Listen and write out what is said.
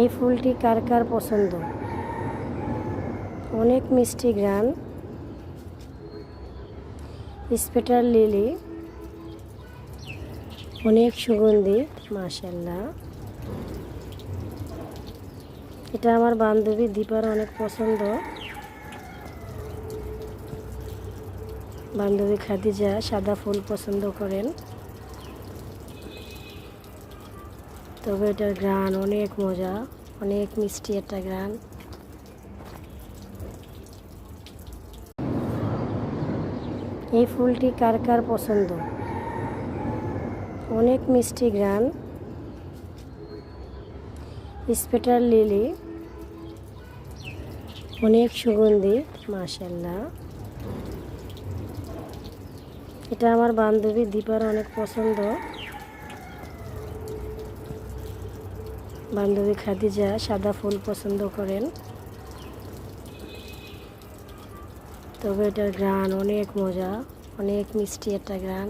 এই ফুলটি কার কার পছন্দ? অনেক মিষ্টি গ্রান স্পেটার লিলি। অনেক সুগন্ধি মাশাল্লাহ এটা আমার বান্ধবী দীপার অনেক পছন্দ। বান্ধবী খাদিজা সাদা ফুল পছন্দ করেন। তবে এটার গ্রান অনেক মজা, অনেক মিষ্টি একটা গ্রান এই ফুলটি কার কার পছন্দ? অনেক মিষ্টি গ্রান স্পেটার লিলি, অনেক সুগন্ধি মাশাল্লাহ এটা আমার বান্ধবী দীপার অনেক পছন্দ। বান্ধবী খাদিজা সাদা ফুল পছন্দ করেন। তবে এটার গ্রান অনেক মজা, অনেক মিষ্টি একটা গ্রান